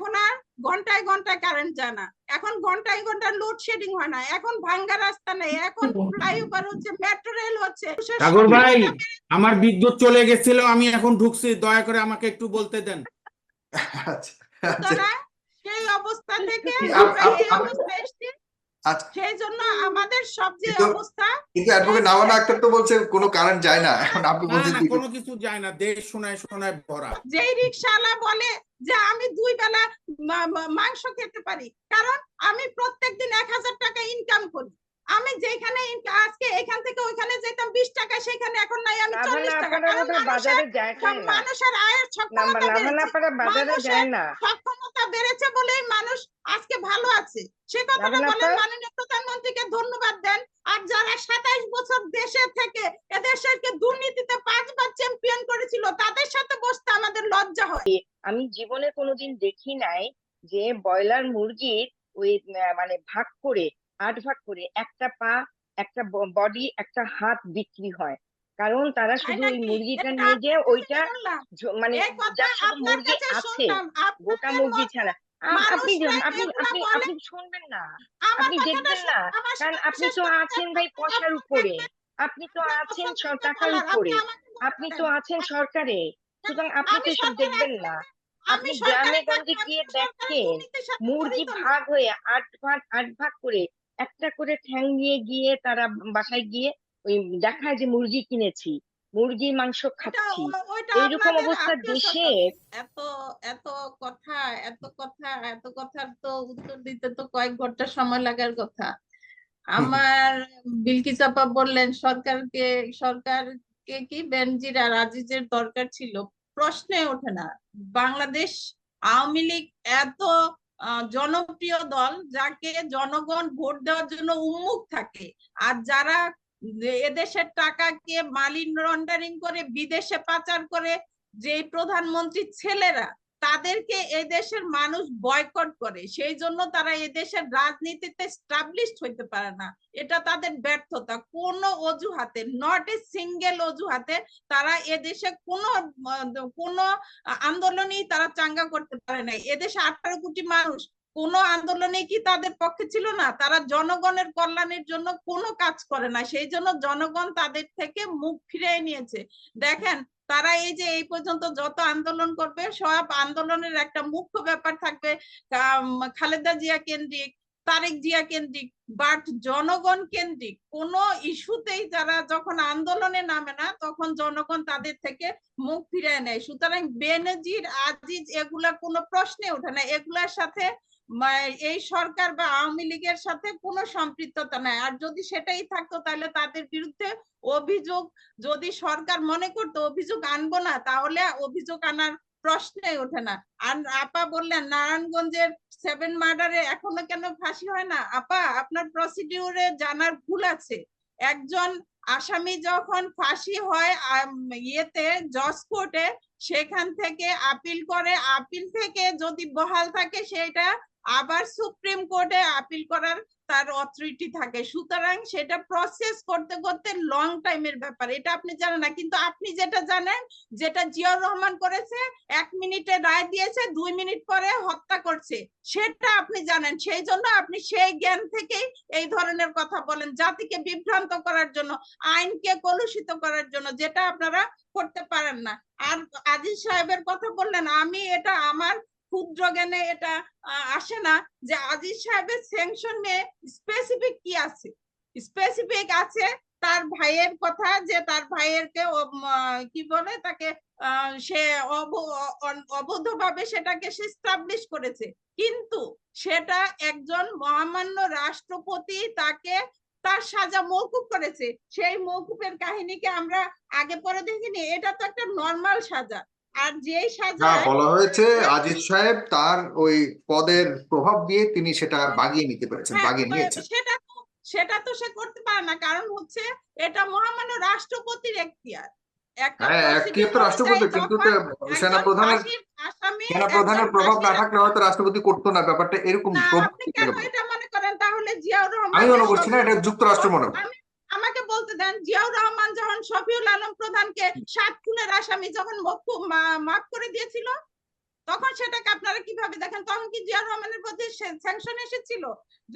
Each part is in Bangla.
এখন আর ঘন্টায় ঘন্টায় কারেন্ট যায় না। এখন ঘন্টায় ঘন্টায় লোডশেডিং হয় না। এখন ভাঙ্গা রাস্তা নেই। এখন ফ্লাইওভার হচ্ছে মেট্রো রেল হচ্ছে। সাগর ভাই আমার বিদ্যুৎ চলে গেছিল আমি এখন ঢুকছি। দয়া করে আমাকে একটু বলতে দেন। আচ্ছা আচ্ছা। সেই অবস্থা থেকে এই এসেছি। আচ্ছা। সেই জন্য আমাদের সব যে অবস্থা কিন্তু অ্যাডভোকেট নাওয়ানা আক্তার তো বলছে কোনো কারেন্ট যায় না। এখন আপনি বলছেন কোনো কিছু যায় না। দেশ শোনায় শোনায় ভরা। যেই রিক্সাওয়ালা বলে যে আমি দুই বেলা মাংস খেতে পারি। কারণ আমি প্রত্যেকদিন এক হাজার টাকা ইনকাম করি। আমি যেখানে আজকে এখান থেকে ওইখানে যেতাম বিশ টাকা সেখানে এখন নাই। আমি না চল্লিশ মানে টাকা। কারণ বাজারে যায় সব না। মানুষের আয়ের সক্ষমতা মানে বেড়েছে। বাজারে যায় না। সক্ষমতা বেড়েছে বলেই মানুষ আজকে ভালো আছে। সে কথাটা যাবেন বলে মাননীয় প্রধানমন্ত্রীকে ধন্যবাদ দেন। আর যারা সাতাইশ বছর দেশে থেকে এদেশকে দুর্নীতিতে পাঁচবার চ্যাম্পিয়ন করেছিল তাদের সাথে বসতে আমাদের লজ্জা হয়। আমি জীবনে কোনোদিন দেখি নাই যে ব্রয়লার মুরগির ওই মানে ভাগ করে আট ভাগ করে একটা পা একটা বডি একটা হাত বিক্রি হয়। কারণ তারা শুধু ওই মুরগিটা নিয়ে যে ওইটা মানে মুরগি আছে গোটা মুরগি ছাড়া। আপনি আপনি আপনি আপনি শুনবেন না। আপনি দেখবেন না। কারণ আপনি তো আছেন ভাই পয়সার উপরে। আপনি তো আছেন টাকার উপরে আপনি তো আছেন সরকারে। সুতরাং আপনি তো সরকারে দেখবেন না। আপনি গ্রামে গঞ্জে গিয়ে দেখেন মুরগি ভাগ হয়ে আট ভাগ আট ভাগ করে একটা করে ঠ্যাং নিয়ে গিয়ে তারা বাসায় গিয়ে ওই দেখায় যে মুরগি কিনেছি মুরগির মাংস খাচ্ছি। এইরকম অবস্থা দেশে। এত এত কথা এত কথা এত কথার তো উত্তর দিতে তো কয়েক ঘণ্টা সময় লাগার কথা। আমার বিলকি চাপা বললেন সরকারকে সরকারকে কি বেনজির আর আজিজের দরকার ছিল? প্রশ্নে ওঠে না। বাংলাদেশ আওয়ামী লীগ এত জনপ্রিয় দল যাকে জনগণ ভোট দেওয়ার জন্য উন্মুখ থাকে। আর যারা এদেশের টাকাকে মালিন লন্ডারিং করে, বিদেশে পাচার করে যে প্রধানমন্ত্রীর ছেলেরা তাদেরকে এদেশের মানুষ বয়কট করে। সেই জন্য তারা এদেশের রাজনীতিতে স্টাবলিশড হইতে পারে না। এটা তাদের ব্যর্থতা। কোন অজুহাতে নট এ সিঙ্গেল অজুহাতে তারা এদেশে কোনো কোনো আন্দোলনই তারা চাঙ্গা করতে পারে নাই। এদেশে আঠারো কোটি মানুষ, কোন আন্দোলনে কি তাদের পক্ষে ছিল না? তারা জনগণের কল্যাণের জন্য কোনো কাজ করে না। সেই জন্য জনগণ তাদের থেকে মুখ ফিরিয়ে নিয়েছে। দেখেন তারা এই যে এই পর্যন্ত যত আন্দোলন করবে, সব আন্দোলনের একটা মুখ্য ব্যাপার থাকবে খালেদা জিয়া কেন্দ্রিক, তারেক জিয়া কেন্দ্রিক, বাট জনগণ কেন্দ্রিক, কোন ইস্যুতেই যারা যখন আন্দোলনে নামে না, তখন জনগণ তাদের থেকে মুখ ফিরিয়ে নেয়। সুতরাং বেনজির, আজিজ এগুলা কোনো প্রশ্নে ওঠে না। এগুলার সাথে এই সরকার বা আওয়ামী লীগের সাথে কোনো সম্পৃক্ততা নাই। আর যদি সেটাই থাকতো তাহলে তাদের বিরুদ্ধে অভিযোগ যদি সরকার মনে করতো, অভিযোগ আনব না, তাহলে অভিযোগ আনার প্রশ্নই ওঠে না। আর আপা বললেন, নারায়ণগঞ্জের সেভেন মার্ডারে এখনও কেন ফাঁসি হয় না? আপা, আপনার প্রসিডিউরে জানার ভুল আছে। একজন আসামি যখন ফাঁসি হয় ইয়েতে, জজ কোর্টে, সেখান থেকে আপিল করে। আপিল থেকে যদি বহাল থাকে, সেটা আবার সুপ্রিম কোর্টে আপিল করার তার অথরিটি থাকে। সুতরাং সেটা প্রসেস করতে করতে লং টাইমের ব্যাপার। এটা আপনি জানেন না, কিন্তু আপনি যেটা জানেন, যেটা জিয়াউর রহমান করেছে, এক মিনিটে রায় দিয়েছে, দুই মিনিট পরে হত্যা করছে। সেটা আপনি জানেন। সেই জন্য আপনি সেই জ্ঞান থেকেই এই ধরনের কথা বলেন, জাতিকে বিভ্রান্ত করার জন্য, আইনকে কলুষিত করার জন্য, যেটা আপনারা করতে পারেন না। আর আজিজ সাহেবের কথা বললেন, আমি এটা আমার ক্ষুদ্র জ্ঞানে এটা আসে না যে আজিজ সাহেবের স্যাংশন স্পেসিফিক কি আছে? স্পেসিফিক আছে তার ভাইয়ের কথা যে তার ভাইয়েরকে কি বলে তাকে সে অবৈধভাবে সেটাকে সে স্টাবলিশ করেছে। কিন্তু সেটা একজন মহামান্য রাষ্ট্রপতি তাকে, তার সাজা মৌকুব করেছে। সেই মৌকুবের কাহিনীকে আমরা আগে পরে দেখিনি। এটা তো একটা নর্মাল সাজা। আর যেই সাজা বলা হয়েছে আজিজ সাহেব তার ওই পদের প্রভাব দিয়ে তিনি সেটা বাগিয়ে নিতে পেরেছেন হ্যাঁ, বাগিয়ে নিয়েছেন। সেটা তো সেটা তো সে করতে পারে না কারণ হচ্ছে এটা মহামান্য রাষ্ট্রপতির এখতিয়ার। হ্যাঁ রাষ্ট্রপতি কিন্তু প্রভাব না থাকলে হয়তো করতো না ব্যাপারটা এরকম মনে করেন? তাহলে জিয়াউর রহমান আমি মনে করছি না এটা যুক্তরাষ্ট্র মনে আমাকে বলতে দেন জিয়াউর রহমান যখন শফিউল আলম প্রধানকে সাত খুনের আসামি যখন মাফ করে দিয়েছিল তখন সেটাকে আপনারা কীভাবে দেখেন? তখন কি জিয়া রহমানের প্রতি স্যাংশন এসেছিল?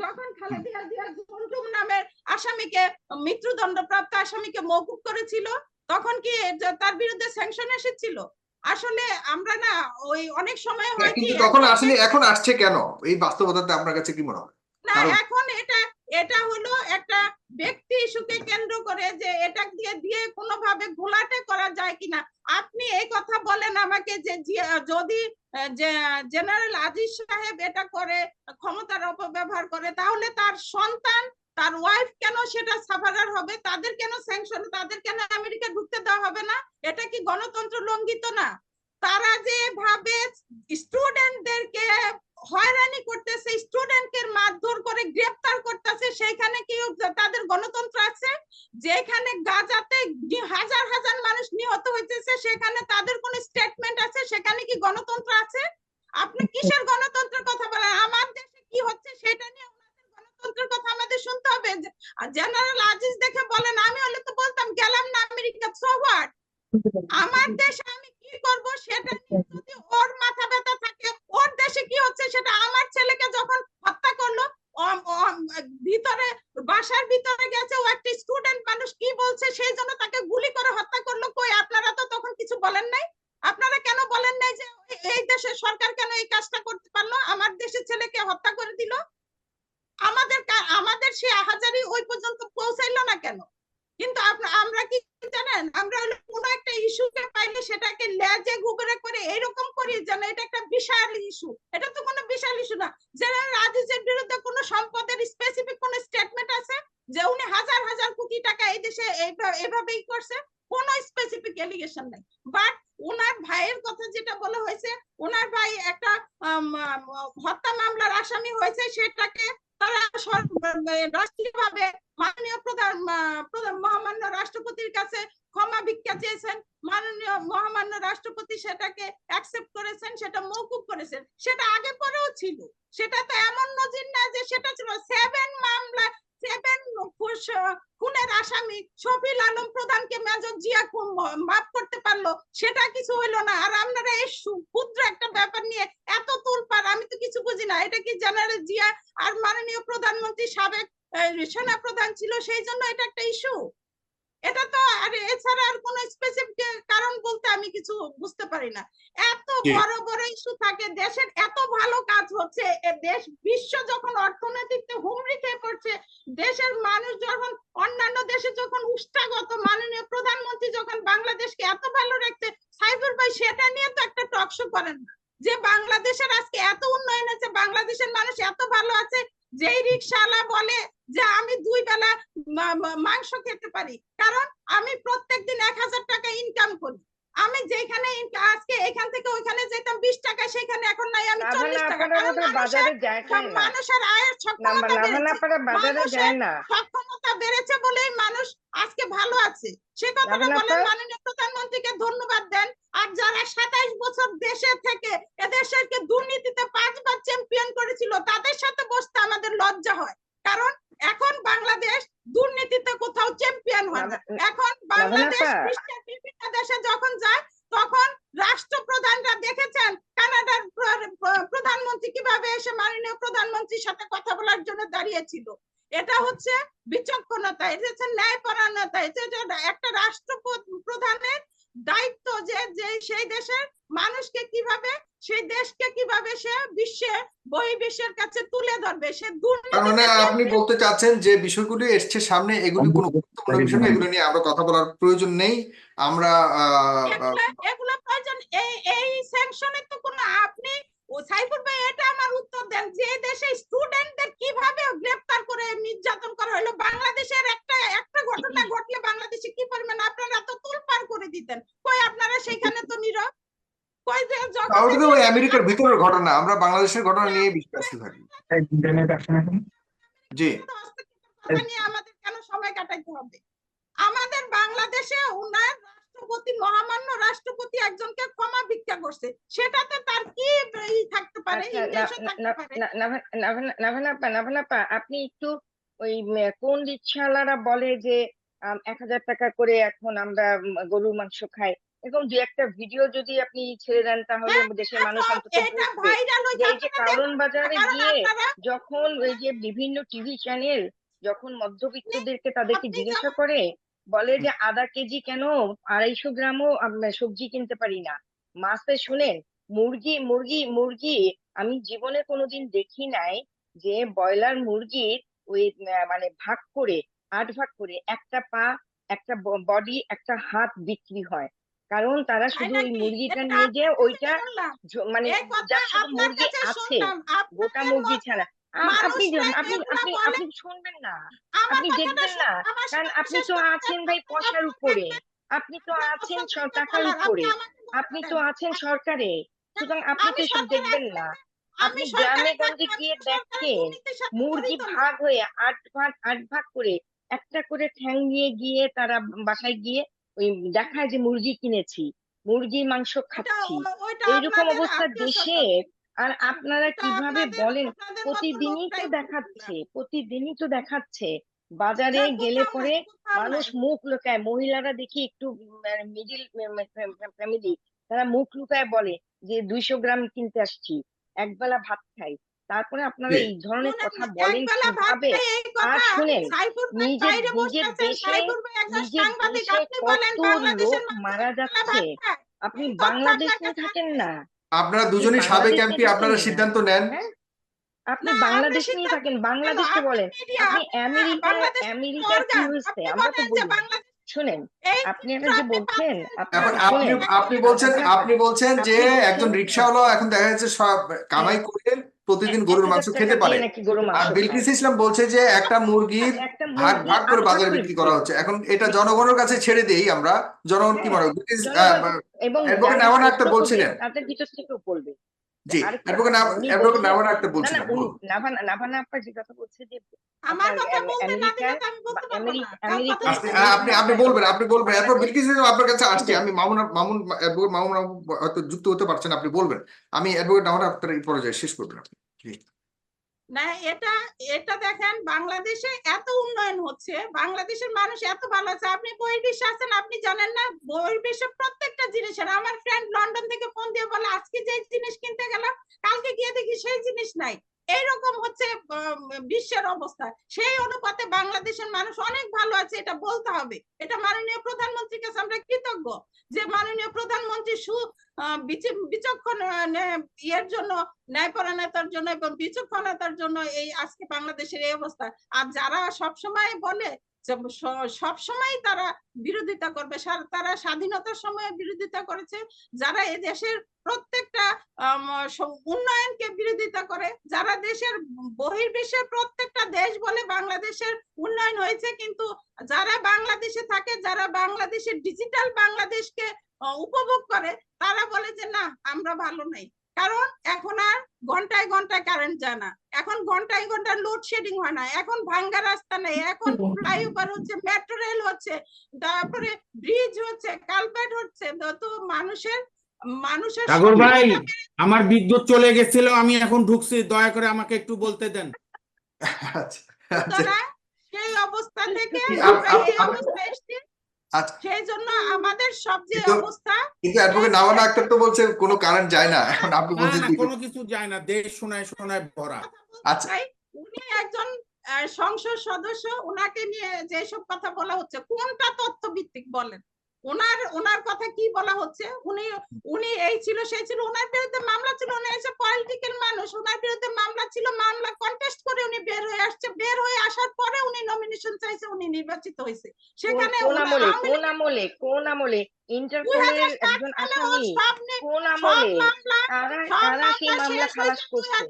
যখন খালেদা জিয়া জন্টুম নামের আসামিকে মৃত্যুদণ্ডপ্রাপ্ত আসামিকে মৌকুব করেছিল তখন কি তার বিরুদ্ধে স্যাংশন এসেছিল? আসলে আমরা না ওই অনেক সময় হয় কি তখন আসলে এখন আসছে কেন? এই বাস্তবতাতে আপনার কাছে কি মনে হয়? না এখন এটা এটা হলো একটা ব্যক্তি ইস্যুকে কেন্দ্র করে যে এটা দিয়ে দিয়ে কোনোভাবে ঘোলাটে করা যায় কিনা। আপনি এই কথা বলেন আমাকে যে যদি জেনারেল আজিজ সাহেব এটা করে, ক্ষমতার অপব্যবহার করে, তাহলে তার সন্তান, তার ওয়াইফ কেন সেটা সাফারার হবে? তাদের কেন স্যাংশন তাদের কেন আমেরিকা ঢুকতে দেওয়া হবে না? এটা কি গণতন্ত্র লঙ্ঘিত না? তারা যেভাবে স্টুডেন্টদেরকে হয়রানি করতেছে স্টুডেন্টকে মারধর করে গ্রেফতার করতেছে সেইখানে কি তাদের গণতন্ত্র আছে? যেখানে গাজাতে হাজার হাজার মানুষ নিহত হইতেছে সেখানে তাদের কোন স্টেটমেন্ট আছে? সেখানে কি গণতন্ত্র আছে? আপনি কিসের গণতন্ত্রের কথা বলেন? আমার দেশে কি হচ্ছে সেটা নিয়ে ওনাদের গণতন্ত্রের কথা আমাদের শুনতে হবে। জেনারেল আজিজ দেখে বলেন আমি হলে তো বলতাম গেলাম না আমেরিকা সো আমার দেশে আমি কি করব সেটা নিয়ে যদি ওর মাথা দেশে কি হচ্ছে সেটা আমার ছেলেকে যখন হত্যা করল ভিতরে, বাসার ভিতরে গেছে, ও একটা স্টুডেন্ট মানুষ, কি বলছে সেই জন্য তাকে গুলি করে হত্যা করল কই? আপনারা তো তখন কিছু বলেন নাই। আপনারা কেন বলেন নাই যে এই- দেশের সরকার কেন এই কাজটা করতে পারল? আমার দেশের ছেলেকে হত্যা করে দিল। আমাদের আমাদের সে আহাজারি ওই পর্যন্ত পৌঁছাইলো না কেন? কিন্তু আমরা কি জানেন? আমরা কোনো একটা ইস্যুকে পাইলে সেটাকে লেজে গুগরে করে এরকম করি যেন এটা একটা বিশাল ইস্যু এটা তো কোনো বিশাল ইস্যু না জেনারেল আজিজের বিরুদ্ধে কোনো সম্পদের স্পেসিফিক কোনো স্টেটমেন্ট আছে যে উনি হাজার হাজার কোটি টাকা এই দেশে এইভা- এভাবেই করছে কোনো স্পেসিফিক এলিগেশন নাই বাট ওনার ভাইয়ের কথা যেটা বলা হয়েছে ওনার ভাই একটা আম, আম, হত্যা মামলার আসামি হয়েছে সেটাকে তারা রাষ্ট্রীয়ভাবে মাননীয় প্রধান আহ, প্রধান মহামান্য রাষ্ট্রপতির কাছে ক্ষমা ভিক্ষা চেয়েছেন মাননীয় মহামান্য রাষ্ট্রপতি সেটাকে অ্যাকসেপ্ট করেছেন, সেটা মৌকুব করেছেন, সেটা আগে পরেও ছিল। সেটা তো এমন নজির না যে সেটা ছিল সেভেন মামলা, সেভেন খুনের আসামি শফিল আলম প্রধানকে মেজর জিয়া মাফ করতে পারল, সেটা কিছু হইল না। আর আপনারা এই ক্ষুদ্র একটা ব্যাপার নিয়ে এত তুলপার আমি তো কিছু বুঝি না। এটা কি জেনারেল জিয়া আর মাননীয় প্রধানমন্ত্রী সাবেক সেনা প্রধান ছিল, সেই জন্য এটা একটা ইস্যু এটা তো আর এছাড়া আর কোনো স্পেসিফিক কারণ বলতে আমি কিছু বুঝতে পারি না। এত বড় বড় ইস্যু থাকে দেশের এত ভালো কাজ হচ্ছে দেশ বিশ্ব যখন অর্থনৈতিকতে হুমড়ি খেয়ে পড়ছে দেশের মানুষ যখন অন্যান্য দেশে যখন উষ্ঠাগত মাননীয় প্রধানমন্ত্রী যখন বাংলাদেশকে এত ভালো রাখছে সাইফুর ভাই সেটা নিয়ে তো একটা টকশো করেন না। যে বাংলাদেশের আজকে এত উন্নয়ন আছে বাংলাদেশের মানুষ এত ভালো আছে যেই রিক্সাওয়ালা বলে যে আমি দুই বেলা মাংস খেতে পারি। কারণ আমি প্রত্যেকদিন এক হাজার টাকা ইনকাম করি। আমি যেখানে আজকে এখান থেকে ওইখানে যেতাম বিশ টাকা সেখানে এখন নাই আমি চল্লিশ টাকা। মানুষের আয়ের সক্ষমতা বেড়েছে। বলেই মানুষ আজকে ভালো আছে। সে কথাটা বলেন মাননীয় প্রধানমন্ত্রীকে ধন্যবাদ দেন। আর যারা সাতাইশ বছর দেশে থেকে এদেশের দুর্নীতিতে পাঁচবার চ্যাম্পিয়ন করেছিল তাদের সাথে বসতে আমাদের লজ্জা হয়। কারণ এখন বাংলাদেশ দুর্নীতিতে কোথাও চ্যাম্পিয়ন হয় না। এখন বাংলাদেশ বিশ্বের বিভিন্ন দেশে যখন যায় তখন রাষ্ট্রপ্রধানরা দেখেছেন কানাডার প্র- প্র- প্রধানমন্ত্রী কীভাবে এসে মাননীয় প্রধানমন্ত্রীর সাথে কথা বলার জন্য দাঁড়িয়েছিল। এটা হচ্ছে বিচক্ষণতা এটা হচ্ছে ন্যায়পরায়ণতা এটা একটা রাষ্ট্র প্রধানের দায়িত্ব যে যে সেই দেশের মানুষকে কীভাবে সেই দেশকে কীভাবে সে বিশ্বে বহির্বিশ্বের কাছে তুলে ধরবে? সে তার মানে আপনি বলতে চাচ্ছেন যে বিষয়গুলি এসছে সামনে এগুলি কোনো গুরুত্বপূর্ণ বিষয় না এগুলো নিয়ে আমরা কথা বলার প্রয়োজন নেই। আমরা এগুলা প্রয়োজন এই এই স্যাংশনে তো কোনো আপনি ও সাইফুর ভাই এটা আমার উত্তর দেন যে দেশে স্টুডেন্টদের কীভাবে গ্রেফতার করে নির্যাতন করা হলো? বাংলাদেশের একটা একটা ঘটনা ঘটলে বাংলাদেশে কি পরিমাণ আপনারা তো তোলপার করে দিতেন? কই আপনারা সেখানে তো নীরব? আমেরিকার ভিতরের ঘটনা আমরা বাংলাদেশের ঘটনা নিয়ে বিশ্বাস থাকি জি আমাদের কেন সময় কাটাইতে হবে আমাদের বাংলাদেশে উনার রাষ্ট্রপতি মহামান্য রাষ্ট্রপতি একজনকে ক্ষমা ভিক্ষা করছে সেটাতে তার কি থাকতে পারে আচ্ছা, নাভানাপা নাভানাপা আপনি একটু ওই কোন রিক্সাওয়ালারা বলে যে এক হাজার টাকা করে এখন আমরা গরুর মাংস খাই এরকম দু একটা ভিডিও যদি আপনি ছেড়ে দেন তাহলে হ্যাঁ, দেশের মানুষ অন্তত এটা বুঝবে। ভাইরাল যে এই যে কারণ বাজারে গিয়ে যখন ওই যে বিভিন্ন টিভি চ্যানেল যখন মধ্যবিত্তদেরকে তাদেরকে জিজ্ঞাসা করে বলে যে আধা কেজি কেন আড়াইশো গ্রামও আমরা সবজি কিনতে পারি না? মাছে শুনেন মুরগি মুরগি মুরগি আমি জীবনে কোনোদিন দেখি নাই যে ব্রয়লার মুরগির ওই মানে ভাগ করে আট ভাগ করে একটা পা একটা বডি একটা হাত বিক্রি হয়। কারণ তারা শুধু ওই মুরগিটা নিয়ে যে ওইটা মানে যার শুধু মুরগি আছে গোটা মুরগি ছাড়া। আপনি আপনি আপনি আপনি শুনবেন না। আপনি দেখবেন না। কারণ আপনি তো আছেন ভাই পয়সার উপরে। আপনি তো আছেন টাকার উপরে। আপনি তো আছেন সরকারে। সুতরাং আপনি তো এসব দেখবেন না। না। আপনি গ্রামে গঞ্জে গিয়ে দেখেন মুরগি ভাগ হয়ে আট ভাগ আট ভাগ করে একটা করে ঠ্যাং নিয়ে গিয়ে তারা বাসায় গিয়ে ওই দেখায় যে মুরগি কিনেছি মুরগির মাংস খাচ্ছি এইরকম অবস্থা দেশে আর আপনারা কীভাবে বলেন? প্রতিদিনই তো দেখাচ্ছে প্রতিদিনই তো দেখাচ্ছে। বাজারে গেলে পরে মানুষ মুখ লুকায় মহিলারা দেখি একটু মিডিল ফ্যামিলি তারা মুখ লুকায় বলে যে দুইশো গ্রাম কিনতে আসছি একবেলা ভাত খাই। তারপরে আপনারা এই ধরনের কথা বলেন কীভাবে? আর শুনেন, নিজের- নিজের দেশে- নিজের দেশে কত লোক মারা যাচ্ছে? আপনি বাংলাদেশ থাকেন না। আপনারা দুজনই সাবেক এমপি আপনারা সিদ্ধান্ত নেন? হ্যাঁ? আপনি বাংলাদেশ নিয়ে থাকেন বাংলাদেশকে বলেন। আপনি আপনি আমেরিকা আমেরিকার কি হয়েছে আমরা তো বলেন বলি। শুনেন আপনি যে বলছেন আপনি এখন আপনি আপনি বলছেন আপনি বলছেন যে একজন রিক্সাওয়ালা এখন দেখা যাচ্ছে সব কামাই করে প্রতিদিন গরুর মাংস খেতে পারে। আর বিলকিস ইসলাম বলছে যে একটা মুরগির একটা ভাগ ভাগ করে বাজারে বিক্রি করা হচ্ছে। এখন এটা জনগণের কাছে ছেড়ে দেই আমরা। জনগণ কি হ্যাঁ, মনে হয় এবং প্রশ্ন বলছিলেন। তাদের বলবে? জি অ্যাডভোকেট কথা, নাওয়ান- উনি অ্যাডভোকেট বলছেন- নাওয়ান আক্তার না না বলছিলেন নাভানা নাভানা আপা যে কথা যে আমার কথা বলতে না দিলে আমি বলতে পারব না। আপনি আপনি বলবেন আপনি বলবেন। এরপর বিলকিস ইসলাম আপনার কাছে আসছি। আমি মামুন মামুন অ্যাডভোকেট মামুন হয়তো যুক্ত হতে পারছেন আপনি বলবেন। আমি অ্যাডভোকেট নাওয়ান আক্তার এই পর্যায়ে শেষ করবেন আপনি না, এটা এটা দেখেন বাংলাদেশে এত উন্নয়ন হচ্ছে, বাংলাদেশের মানুষ এত ভালো আছে। আপনি বহির্বিশ্বে আছেন? আপনি জানেন না? বহির্বিশ্বে প্রত্যেকটা জিনিসের, আমার ফ্রেন্ড লন্ডন থেকে ফোন দিয়ে বলে, আজকে যে জিনিস কিনতে গেলাম, কালকে গিয়ে দেখি সেই জিনিস নাই। এইরকম হচ্ছে বিশ্বের অবস্থা। সেই অনুপাতে বাংলাদেশের মানুষ অনেক ভালো আছে, এটা বলতে হবে। এটা মাননীয় প্রধানমন্ত্রীর কাছে আমরা কৃতজ্ঞ যে মাননীয় প্রধানমন্ত্রী সু বিচক্ষণ ইয়ের জন্য, ন্যায়পরায়ণতার জন্য এবং বিচক্ষণতার জন্য এই আজকে বাংলাদেশের এই অবস্থা। আর যারা সবসময় বলে সব সময় তারা বিরোধিতা করবে। তারা স্বাধীনতার সময় বিরোধিতা করেছে। যারা এই দেশের প্রত্যেকটা উন্নয়নকে বিরোধিতা করে, যারা দেশের বহির্বিশ্বের প্রত্যেকটা দেশ বলে বাংলাদেশের উন্নয়ন হয়েছে, কিন্তু যারা বাংলাদেশে থাকে, যারা বাংলাদেশের ডিজিটাল বাংলাদেশকে উপভোগ করে, তারা বলে যে, না, আমরা ভালো নাই। কারণ এখন আর ঘন্টায় ঘন্টায় কারেন্ট যায় না। এখন ঘন্টায় ঘন্টায় লোডশেডিং হয় না। এখন ভাঙ্গা রাস্তা নেই। এখন ফ্লাইওভার হচ্ছে মেট্রো রেল হচ্ছে তারপরে ব্রিজ হচ্ছে কালভার্ট হচ্ছে। তো- তো মানুষের মানুষের সাগর ভাই আমার বিদ্যুৎ চলে গেছিল আমি এখন ঢুকছি দয়া করে আমাকে একটু বলতে দেন। আচ্ছা আচ্ছা। সেই অবস্থা থেকে এই অবস্থায় এসেছি সেই জন্য আমাদের সব যে অবস্থা কিন্তু অ্যাডভোকেট নাওয়ান আক্তার তো বলছে কোনো কারেন্ট যায় না। এখন আপনি বলছেন কোনো কিছু যায় না দেশ শোনায় শোনায় ভরা। আচ্ছা। উনি একজন আহ, সংসদ সদস্য ওনাকে নিয়ে যেসব কথা বলা হচ্ছে কোনটা তথ্য ভিত্তিক বলেন? ওনার ওনার কথা কি বলা হচ্ছে? উনি উনি এই ছিল সেই ছিল ওনার বিরুদ্ধে মামলা ছিল উনি এসে পলিটিক্যাল মানুষ ওনার বিরুদ্ধে মামলা ছিল মামলা কন্টেস্ট করে উনি বের হয়ে আসছে বের হয়ে আসার পরে উনি নমিনেশন চাইছে উনি নির্বাচিত হয়েছে। সেখানে কোন আমলে কোন আমলে কোন আমলে? ইন্টারপোলের 2007 একজন আসামি কোন আমলে? কারা সেই মামলা মামলা খালাস করছে।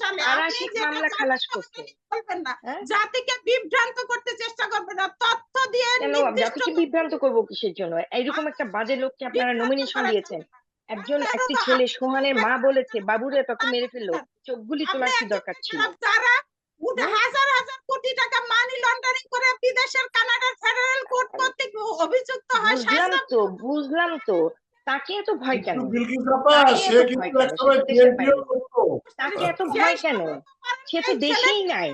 2007 সালে কারা আপনি সেই যেটা মামলা জানেন খালাস না, করছে? আপনি বলবেন না। হ্যাঁ? জাতিকে বিভ্রান্ত করতে চেষ্টা করবেন না তথ্য দিয়ে কেন? নির্দিষ্ট জাতিকে বিভ্রান্ত করব কিসের জন্য? এইরকম একটা বাজে লোককে আপনারা নমিনেশন দিয়েছেন একজন একটি ছেলে সোহানের মা বলেছে বাবুরে তোকে মেরে ফেলল। চোখগুলি তোলার কি দরকার ছিল? যারা হাজার হাজার কোটি টাকা মানি লন্ডারিং করে বিদেশের কানাডার ফেডারেল কোর্ট কর্তৃক অভিযুক্ত হয় বুঝলাম তো বুঝলাম তো। তাকে এত ভয় কেন? সে কিন্তু তাকে এত ভয় কেন? সে তো দেশেই নাই।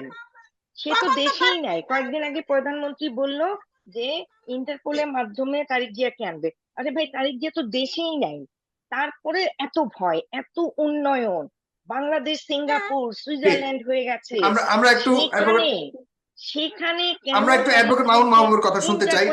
সে তো দেশেই নাই। কয়েকদিন আগে প্রধানমন্ত্রী বলল যে ইন্টারপোলের মাধ্যমে তারিক জিয়াকে আনবে? আরে ভাই তারিক জিয়া তো দেশেই নাই। তারপরে এত ভয় এত উন্নয়ন। বাংলাদেশ সিঙ্গাপুর সুইজারল্যান্ড হয়ে গেছে। আমরা আমরা একটু সেখানে সেখানে কেন আমরা একটু অ্যাডভোকেট জিয়াকে মাহবুবের কথা শুনতে চাই।